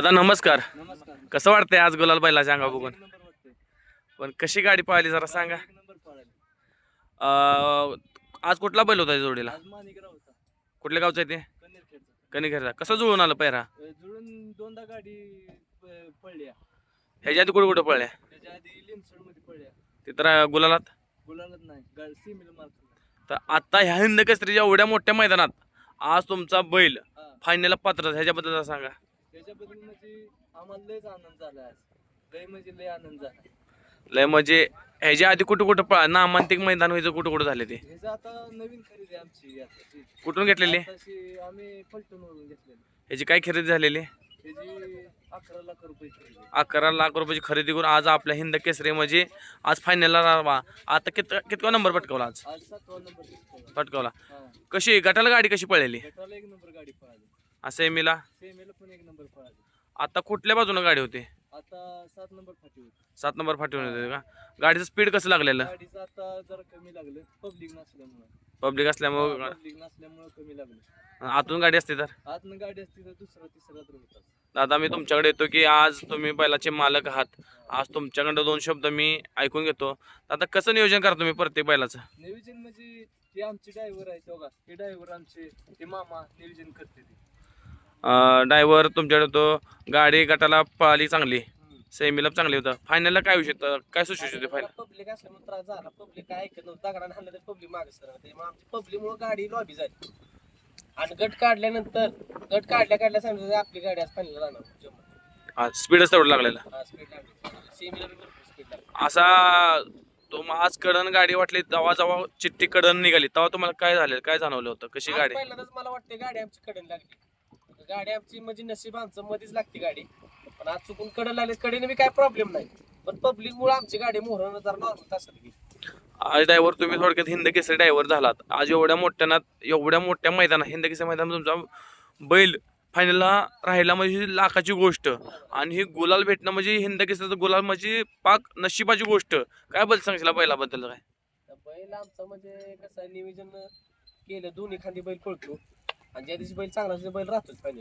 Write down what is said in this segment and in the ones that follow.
दादा नमस्कार. नमस्कार. कसं वाटतंय आज गुलाल बैलाच्या अंगा बघून? पण कशी गाडी पाहिली जरा सांगा. अं, आज कुठला बैल होता या जोडीला? आज मानिकराव होता. कुठल्या गावचा आहे ते? कनेरखेडचा कणिखेरचा कसं जुळून आलं पैरा जुळून दोनदा गाडी प- पडल्या ह्याच्या आधी कुठे कुठं पळल्या? त्याच्या आधी लिमसडमध्ये पडल्या ते तर गुलालात? गुलालच नाही गाडी सिमीला मारतो तर आता ह्या हिंद केसरीच्या एवढ्या मोठ्या मैदानात आज तुमचा बैल हा. फायनलला पात्र ह्याच्याबद्दल जरा सांगा. त्याच्याबद्दल म्हणजे आम्हाला लयच आनंद झाला आज. लय म्हणजे लय आनंद झाला. लय म्हणजे ह्याच्या आधी कुठं कुठं पळ नामांतिक मैदान व्हायचं कुठं कुठं झाले ते? ह्याचं आता नवीन खरेदी आहे आमची आताची कुठून घेतलेली? आताशी आम्ही फलटणवरून घेतलेली. ह्याची काय खरेदी झालेली? त्याची अकरा लाख रुपये खरेदी अकरा लाख रुपयाची खरेदी करून आज आपल्या हिंद केसरी म्हणजे आज फायनलला राहावा आता कित कितवा नंबर पटकावला आज? आज सातवा नंबर. पटकावला. हा. कशी गटाला गाडी कशी पळलेली गटाला एक नंबर गाडी पळाली. असं एमीला सेमीला पण एक नंबर पळाली आता कुठल्या बाजूने गाडी होती? आता सात नंबर फाटी होती. सात नंबर फाटीवर होते का? गाडीचं स्पीड कसं लागलेलं? गाडीचं आता जरा कमी लागलं. पब्लिक नसल्यामुळं. पब्लिक असल्यामुळं पब्लिक नसल्यामुळं कमी लागलं. आतून गाडी असते तर? आतनं गाडी असती तर दुसरा तिसरा तर होता दादा मी तुमच्याकडे येतो की आज तुम्ही बैलाचे मालक आहात. आज तुमच्याकडे दोन शब्द मी ऐकून घेतो. आता कसं नियोजन करा तुम्ही प्रत्येक बैलाचं? नियोजन म्हणजे हे आमचे ड्रायव्हर आहेत बघा. हे ड्रायव्हर आमचे हे मामा नियोजन करते ते. ड्रायव्हर तुमच्याकडे तो गाडी गटाला पळाली चांगली. सेमीला चांगली होतं. फायनलला काय विषय होतं? काय सुशिष होते फायनल पब्लिक असल्यामुळे त्रास झाला. पब्लिक काय ऐकत नव्हतं. दगडाने हाणलं तर पब्लिक मागे आमची गाडी लॉबी झाली. आणि गट काढल्यानंतर गट काढल्या काढल्या सांगितलं आपली गाडी आज जाणार. जम्मू. स्पीडच तेवढं लागलेलं. सेमीला स्पीड असा तुम आज कडन गाडी वाटली तेव्हा जेव्हा चिठ्ठी कडन निघाली तेव्हा तुम्हाला काय झालं काय जाणवलं होतं? कशी गाडी? पहिल्यांदाच मला वाटते गाडी आमची कडन लागली. गाडी आमची म्हणजे नशीब आमचं मध्येच लागते गाडी. पण आज चुकून कडन लागली कडेने बी काय प्रॉब्लेम नाही. पण पब्लिक मुळे आमची गाडी मोहरानं जरा नॉर्मल तासात गेली. आज ड्रायव्हर तुम्ही थोडक्यात हिंद केसरी ड्रायव्हर झालात. आज एवढ्या मोठ्यानात एवढ्या मोठ्या मैदानात हिंद केसरी मैदानात तुमचा बैल फायनलला राहिला म्हणजे लाखाची गोष्ट. आणि ही गुलाल भेटणं म्हणजे हिंद केसरीचं गुलाल म्हणजे पाक नशिबाची गोष्ट. काय बदल सांगशील बैलाबद्दल काय? बैल आमचं म्हणजे कसं नियोजन केलं दोन्ही खांदी बैल पळतो. आणि ज्या दिवशी बैल चांगला असतो बैल राहतोच फायनल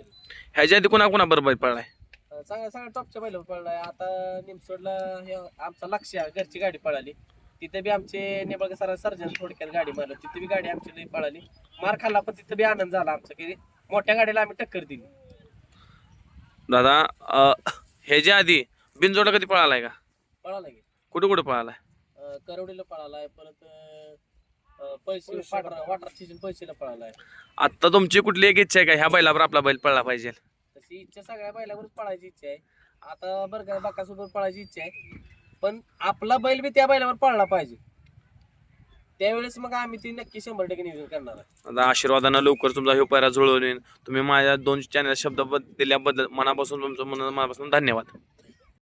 ह्याच्या आधी कुणा कुणा बरोबर पळलाय? चांगल्या चांगल्या टॉपच्या बैल पळलाय. आता निमसोडला हे आमचा लक्ष घरची गाडी पळाली. तिथे बी आमचे नेबळगे सर सर्जन थोडक्यात गाडी मारली. तिथे बी गाडी आमची लई पळाली. मार खाल्ला पण तिथे बी आनंद झाला आमचा की मोठ्या गाडीला आम्ही टक्कर दिली. दादा अं, ह्याच्या आधी बिनजोडा कधी पळालाय का? पळाला की. कुठं कुठं पळालाय? अं, करवडीला पळालाय परत अं, पैसे वाटर वाटर सीजन पैसेला पळालाय. आत्ता तुमची कुठली एक इच्छा आहे का? ह्या बैलावर आपला बैल पळला पाहिजे. तशी इच्छा सगळ्या बैलावरच पळायची इच्छा आहे. आता बरं का बाकासोबत पळायची इच्छा आहे. पण आपला बैल बी त्या बैलावर पळला पाहिजे. त्यावेळेस मग आम्ही ती नक्की शंभर टक्के नियोजन करणार आहे. आता आशीर्वादानं लवकर तुमचा हे पैरा जुळवून येईन. तुम्ही माझ्या दोन चॅनल शब्द बद- दिल्याबद्दल मनापासून तुमचं मन- मनापासून धन्यवाद.